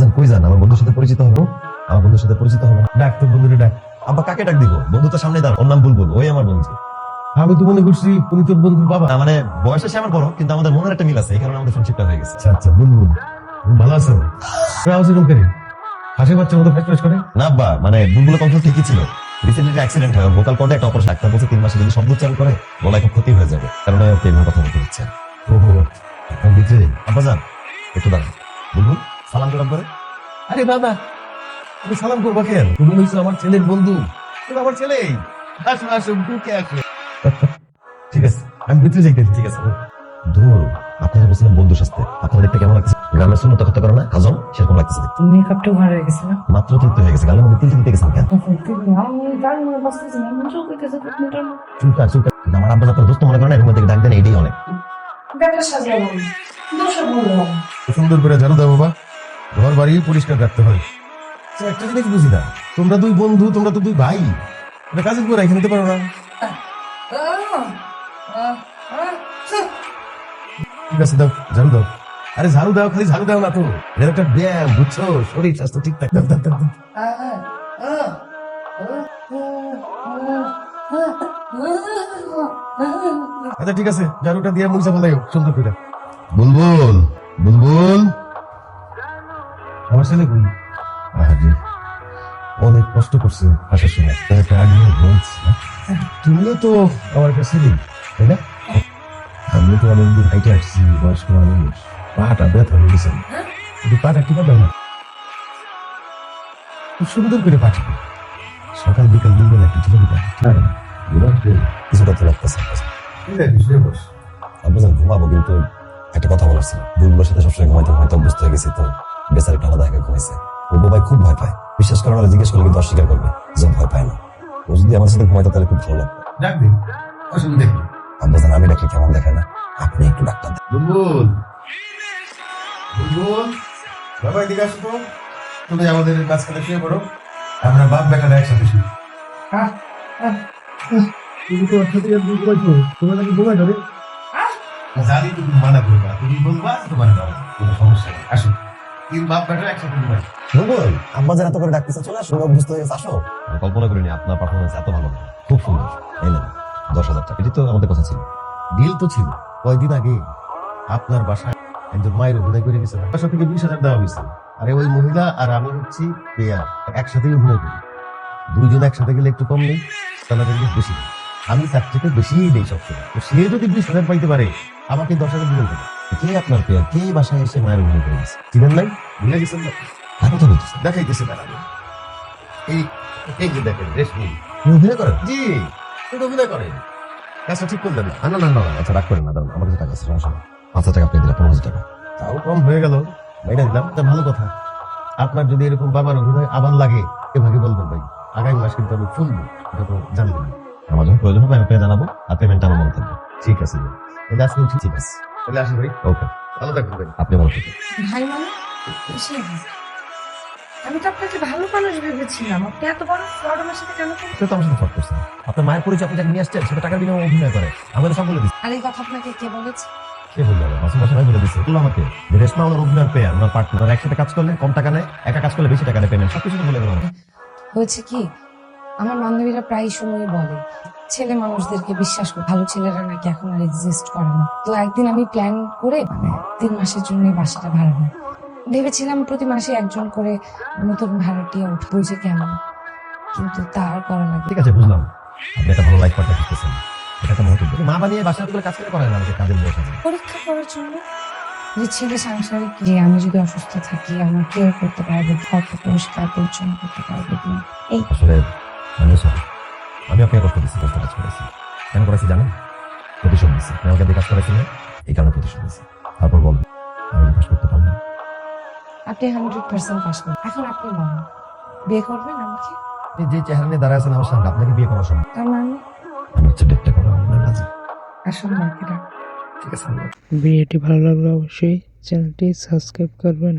আব্বাজান কই যান? আমার বন্ধুর সাথে পরিচিত হব। আমার বন্ধুর সাথে পরিচিত হব ডাক তোর বন্ধুরে ডাক। আব্বা কাকে ডাক দিব? বন্ধু তো সামনে দাঁড় ওর নাম বুলবুল ওই আমার বন্ধু। আমি তো মনে করছি উনি তোর বন্ধুর বাবা। মানে বয়সে সে আমার বড় কিন্তু আমাদের মনের একটা মিল আছে। এই কারণে আমাদের ফ্রেন্ডশিপটা হয়ে গেছে। আচ্ছা আচ্ছা বুলবুল তুমি ভালো আছো? আওয়াজ এরকম করে হাসি বাচ্চার মতো ফ্যাস করে? না আব্বা মানে বুলবুলের কণ্ঠ ঠিকই ছিল। রিসেন্টলি অ্যাক্সিডেন্ট হয় ভোকাল কর্ডে একটা অপারেশন ডাক্তার বলছে তিন মাসে যদি শব্দ উচ্চারণ করে গলায় খুব ক্ষতি হয়ে যাবে। কারণে ওকে এভাবে কথা বলতে হচ্ছে। ওহো আব্বা যান। একটু দাঁড়ান। বুলবুল সালাম করে করে। আরে দাদা তুমি সালাম করবা কেন? তুমি হয়েছো আমার ছেলের বন্ধু। তুমি আমার ছেলে। আসো আসো বুকে আসো। ঠিক আছে আমি ভিতরে ঠিক আছে। ধুর আপনারা বলছিলেন বন্ধু দেখতে কেমন লাগছে গ্রামের শূন্য করে না সেরকম দেখতে। মেকআপটা ভালো হয়ে গেছে না? মাত্র তৃপ্তি হয়ে গেছে গালের মধ্যে তিল গেছেন কেন আমি আমি চুলটা চুলটা আমার আব্বা আপনার দোস্ত মনে করেন এর মধ্যে ডাক দেন এটাই অনেক। সুন্দর করে ঝাড়ু দাও বাবা। ঘর বাড়ি পরিষ্কার রাখতে হয়। একটা জিনিস বুঝি না। তোমরা দুই বন্ধু, তোমরা তো দুই ভাই। এটা কাজে করে রেখে পারো না। ঠিক আছে, দাও, ঝাড়ু দাও। আরে ঝাড়ু দাও, খালি ঝাড়ু দাও না তো। এটা একটা ব্যায়াম, বুঝছ? শরীর স্বাস্থ্য ঠিক থাকতে। আচ্ছা ঠিক আছে, ঝাড়ুটা দিয়ে মুছে ফেলাই সুন্দর করে। বুলবুল বুলবুল। আমার ছেলে কই? আরে অনেক কষ্ট করছে আসার সময়। তাকে আগে বলছি তুমিও তো আমার কাছে ছেলে তাই না? আমি তো অনেক দূর হাইটে আসছি বয়স্ক মানুষ। পাটা ব্যথা হয়ে গেছে। একটু পাটা টিপা দাও না। খুব সুন্দর করে পাঠাবো সকাল বিকাল দুই বেলা একটু টিপা দিবা। কিছুটা তো লাগতেছে। বস। আব্বাজান ঘুমাবো কিন্তু একটা কথা বলার ছিল। বুলবুলের সাথে সবসময় ঘুমাইতে ঘুমাইতে অভ্যস্ত হয়ে গেছি তো বেচার একটা আলাদা একা ঘুমাইছে। ও বাবাই খুব ভয় পায়। বিশ্বাস করার জিজ্ঞেস করলে কিন্তু অস্বীকার করবে যে ভয় পায় না। ও যদি আমার সাথে ঘুমাইতো তাহলে খুব ভালো লাগতো। ডাক দিন অসুবিধা কি আব্বাজান আমি ডাকলে কেমন দেখায় না? আপনি একটু ডাক্তার বুলবুল বুলবুল বাবা এদিকে আসো তো। তুমি আমাদের মাঝখানে শুয়ে পড়ো। আমরা বাপ বেটারা একসাথে শুই। তুমি তো একসাথে তোমার নাকি ঘুমাই ধরে জানি তুমি মানা করবা। তুমি বলবা তোমার দাও কোনো সমস্যা নেই। আসো। তিন বাপ একসাথে ঘুমাই এত করে ডাকতেছে চলে আসো অভ্যস্ত হয়ে গেছে আসো। কল্পনা করিনি আপনার পারফরমেন্স এত ভালো খুব সুন্দর। এই নেন দশ হাজার টাকা। এটি তো আমাদের কথা ছিল। ডিল তো ছিল। কয়দিন আগে আপনার বাসায় একজন মায়ের অভিনয় করে গেছে। বাসা থেকে বিশ হাজার দেওয়া হয়েছে। আরে ওই মহিলা আর আমি হচ্ছি পেয়ার একসাথেই অভিনয় করি। দুইজন একসাথে গেলে একটু কম নেই তাহলে বেশি। নেই। আমি তার থেকে বেশিই নেই সবসময়। তো সে যদি বিশ হাজার পাইতে পারে আমাকে দশ হাজার দিবেন কেন? কে আপনার পেয়ার কে বাসায় এসে মায়ের অভিনয় করে গেছে চিনেন নাই? ভুলে গেছেন না। তার কথা বলতেছে দেখাইতেছে দাঁড়াবে এই এই যে দেখেন রেশমি। অভিনয় করেন? জি এটা অভিনয় করেন কাজটা ঠিক করলেন না। না না না না না, আচ্ছা রাগ করেন না দাঁড়ান আমার কাছে টাকা আছে সমস্যা পাঁচ টাকা আপনি পনেরো হাজার টাকা। তাও কম হয়ে গেল। দিলাম। এটা ভালো কথা। আপনার যদি এরকম বাবার অভিনয় আবার লাগে এভাবে বলবেন ভাই। আগামী মাস কিন্তু আমি ফুলবো এটা তো জানলেন আমার যখন প্রয়োজন হবে আমি আপনাকে জানাব আর পেমেন্ট আমার মনে থাকবে। ঠিক আছে। আজকে ঠিক আছে। তাহলে আসি ভাই। ওকে ভালো থাকবেন আপনি ভালো থাকবেন। ভাই মানে কিসের আমি তো আপনাকে ভালো মানুষ ভেবেছিলাম। আপনি এত বড় ফ্রড আমার সাথে কেন করলেন? তো আমার সাথে ফট করছে। আপনার মায়ের পরিচয় আপনি যাকে নিয়ে আসছেন সেটা টাকার বিনিময়ে অভিনয় করে। আমাদের সব বলে দিচ্ছে। আর এই কথা আপনাকে কে বলেছে? কে বলল? মাসুম মাসুম ভাই বলে দিচ্ছে। বলল আমাকে যে রেশমা ওনার অভিনয়ের পেয়ার ওনার পার্টনার একসাথে কাজ করলে কম টাকা নেয় একা কাজ করলে বেশি টাকা নেয় পেমেন্ট সবকিছু তো বলে গেল হয়েছে কি? আমার বান্ধবীরা প্রায় সময় বলে ছেলে মানুষদেরকে বিশ্বাস করে ভালো ছেলেরা নাকি এখন আর এক্সিস্ট করে না। তো একদিন আমি প্ল্যান করে মানে তিন মাসের জন্য বাসাটা ভাড়া নেই। ভেবেছিলাম প্রতি মাসে একজন করে নতুন ভাড়াটিয়া উঠবো যে কেমন। কিন্তু তার করা লাগে ঠিক আছে বুঝলাম। আপনি একটা ভালো লাইফ পার্টনার খুঁজতেছেন। এটা মহত্ব মা বানিয়ে বাসায় করে কাজ করে করেন না আমাকে কাজের বসে পরীক্ষা করার জন্য। যে ছেলে সাংসারিক যে আমি যদি অসুস্থ থাকি আমার কেয়ার করতে পারবে ঘরটা পরিষ্কার পরিচ্ছন্ন করতে পারবে এই। আসলে আমি আমি আপনাকে কষ্ট দিচ্ছি কষ্ট কাজ করেছি। কেন করেছি জানেন? প্রতিশোধ দিচ্ছি আপনি আমাকে কাজ করেছিলেন এই কারণে প্রতিশোধ দিচ্ছি তারপর বলবেন আমি পাস করতে পারলাম আপনি হান্ড্রেড পার্সেন্ট পাস করবেন এখন আপনি বলুন বিয়ে করবেন আমাকে? আপনি যে চেহারা নিয়ে দাঁড়ায় আছেন আমার সামনে আপনাকে বিয়ে করা সম্ভব তার মানে? আমি হচ্ছে ডেটটা করা আমি রাজি। আসল মার্কেটা। ঠিক আছে ভিডিওটি ভালো লাগলে অবশ্যই চ্যানেলটি সাবস্ক্রাইব করবেন।